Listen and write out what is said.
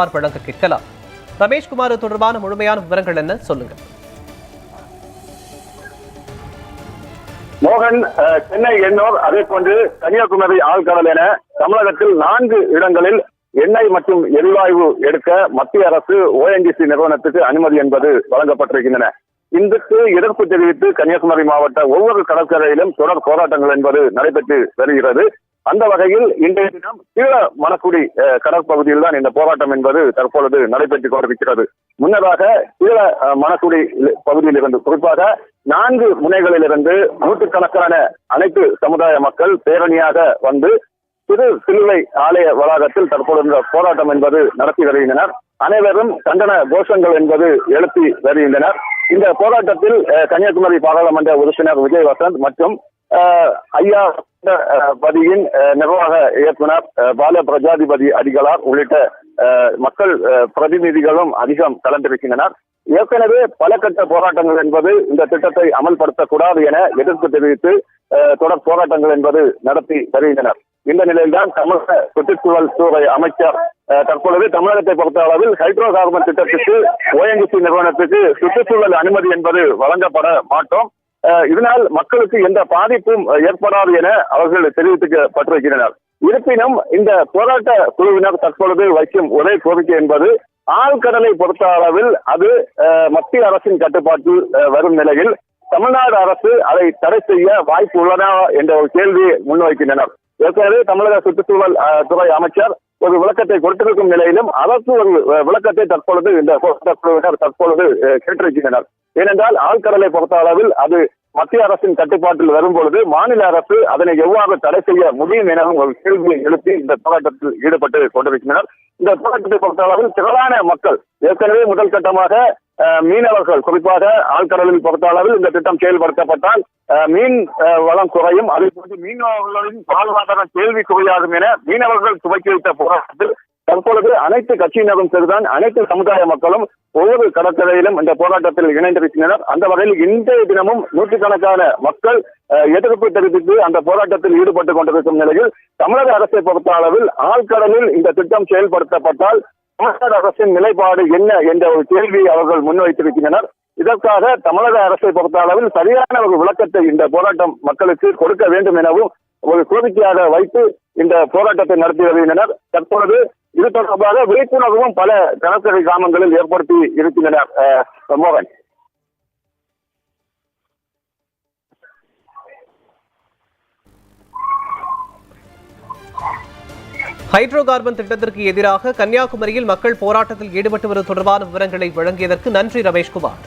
வழங்க கேட்கலாம். ரமேஷ்குமார் தொடர்பான முழுமையான விவரங்கள் என்ன? சொல்லுங்க மோகன் சென்னை எண்ணூர் அதே போன்று கன்னியாகுமரி ஆழ்கடல் என தமிழகத்தில் நான்கு இடங்களில் எண்ணெய் மற்றும் எரிவாயு எடுக்க மத்திய அரசு ஓஎன்ஜிசி நிறுவனத்துக்கு அனுமதி என்பது வழங்கப்பட்டிருக்கின்றன. இந்துக்கு எதிர்ப்பு தெரிவித்து கன்னியாகுமரி மாவட்ட ஒவ்வொரு கடற்கரையிலும் தொடர் போராட்டங்கள் என்பது நடைபெற்று வருகிறது. அந்த வகையில் இன்றைய தினம் கீழ மணக்குடி அஹ், கடற்பகுதியில் தான் இந்த போராட்டம் என்பது தற்பொழுது நடைபெற்றுக் கொண்டிருக்கிறது. முன்னதாக கீழ மனக்குடி மணக்குடி பகுதியில் இருந்து குறிப்பாக நான்கு முனைகளிலிருந்து நூற்றுக்கணக்கான அனைத்து சமுதாய மக்கள் பேரணியாக வந்து சிறு சிலுவை ஆலய வளாகத்தில் தற்போது இந்த போராட்டம் என்பது நடத்தி வருகின்றனர். அனைவரும் கண்டன கோஷங்கள் என்பது எழுப்பி வருகின்றனர். இந்த போராட்டத்தில் கன்னியாகுமரி பாராளுமன்ற உறுப்பினர் விஜய் வசந்த் மற்றும் ஐயா பதியின் நிர்வாக இயக்குனர் பால பிரஜாதிபதி அடிகளார் உள்ளிட்ட மக்கள் பிரதிநிதிகளும் அதிகம் கலந்திருக்கின்றனர். ஏற்கனவே பல கட்ட போராட்டங்கள் என்பது இந்த திட்டத்தை அமல்படுத்தக்கூடாது என எதிர்ப்பு தெரிவித்து தொடர் போராட்டங்கள் என்பது நடத்தி வருகின்றனர். இந்த நிலையில்தான் தமிழக சுற்றுச்சூழல் துறை அமைச்சர் தற்பொழுது தமிழகத்தை பொறுத்த அளவில் ஹைட்ரோ கார்பன் திட்டத்துக்கு ஓஎன்ஜிசி நிறுவனத்துக்கு சுற்றுச்சூழல் அனுமதி என்பது வழங்கப்பட மாட்டோம். இதனால் மக்களுக்கு எந்த பாதிப்பும் ஏற்படாது என அவர்கள் தெரிவித்துக்கப்பட்டிருக்கின்றனர் இருப்பினும் இந்த போராட்ட குழுவினர் தற்பொழுது வைக்கும் ஒரே கோரிக்கை என்பது ஆழ்கடலை பொறுத்த அளவில் அது மத்திய அரசின் கட்டுப்பாட்டில் வரும் நிலையில் தமிழ்நாடு அரசு அதை தடை செய்ய வாய்ப்பு உள்ளதா என்ற ஒரு கேள்வியை முன்வைக்கின்றனர். ஏற்கனவே தமிழக சுற்றுச்சூழல் அஹ், துறை அமைச்சர் ஒரு விளக்கத்தை கொடுத்திருக்கும் நிலையிலும் அதற்கு ஒரு விளக்கத்தை தற்பொழுது இந்த குழுவினர் தற்பொழுது கேட்டிருக்கின்றனர். ஏனென்றால் ஆழ்கடலை பொறுத்த அளவில் அது மத்திய அரசின் கட்டுப்பாட்டில் வரும்பொழுது மாநில அரசு அதனை எவ்வாறு தடை செய்ய முடியும் எனவும் ஒரு கேள்வியை எழுப்பி இந்த போராட்டத்தில் ஈடுபட்டு கொண்டிருக்கின்றனர். இந்த போராட்டத்தை பொறுத்த அளவில் திரளான மக்கள் ஏற்கனவே முதல் கட்டமாக மீனவர்கள் குறிப்பாக ஆழ்கடலில் பொறுத்த அளவில் இந்த திட்டம் செயல்படுத்தப்பட்டால் மீன் வளம் குறையும். அதே போன்று மீனவர்களின் வாழ்வாதாரம் கேள்விக்குறியாகும் என மீனவர்கள் துவக்கி வைத்த போராட்டத்தில் தற்பொழுது அனைத்து கட்சியினரும் சரிதான் அனைத்து சமுதாய மக்களும் ஒவ்வொரு கடற்கரையிலும் இந்த போராட்டத்தில் இணைந்திருக்கின்றனர். அந்த வகையில் இன்றைய தினமும் நூற்றுக்கணக்கான மக்கள் எதிர்ப்பு தெரிவித்து அந்த போராட்டத்தில் ஈடுபட்டு கொண்டிருக்கும் நிலையில் தமிழக அரசை பொறுத்த அளவில் ஆழ்கடலில் இந்த திட்டம் செயல்படுத்தப்பட்டால் தமிழக அரசின் நிலைப்பாடு என்ன என்ற ஒரு கேள்வியை அவர்கள் முன்வைத்திருக்கின்றனர். இதற்காக தமிழக அரசை பொறுத்த அளவில் சரியான ஒரு விளக்கத்தை இந்த போராட்டம் மக்களுக்கு கொடுக்க வேண்டும் எனவும் ஒரு கோரிக்கையாக வைத்து இந்த போராட்டத்தை நடத்தி வருகின்றனர். தற்பொழுது இது தொடர்பாக விழிப்புணர்வும் பல கடற்கரை கிராமங்களில் ஏற்படுத்தி இருக்கின்றனர் மோகன் ஹைட்ரோ கார்பன் திட்டத்திற்கு எதிராக கன்னியாகுமரியில் மக்கள் போராட்டத்தில் ஈடுபட்டு வருவது தொடர்பான விவரங்களை வழங்கியதற்கு நன்றி ரமேஷ்குமார்.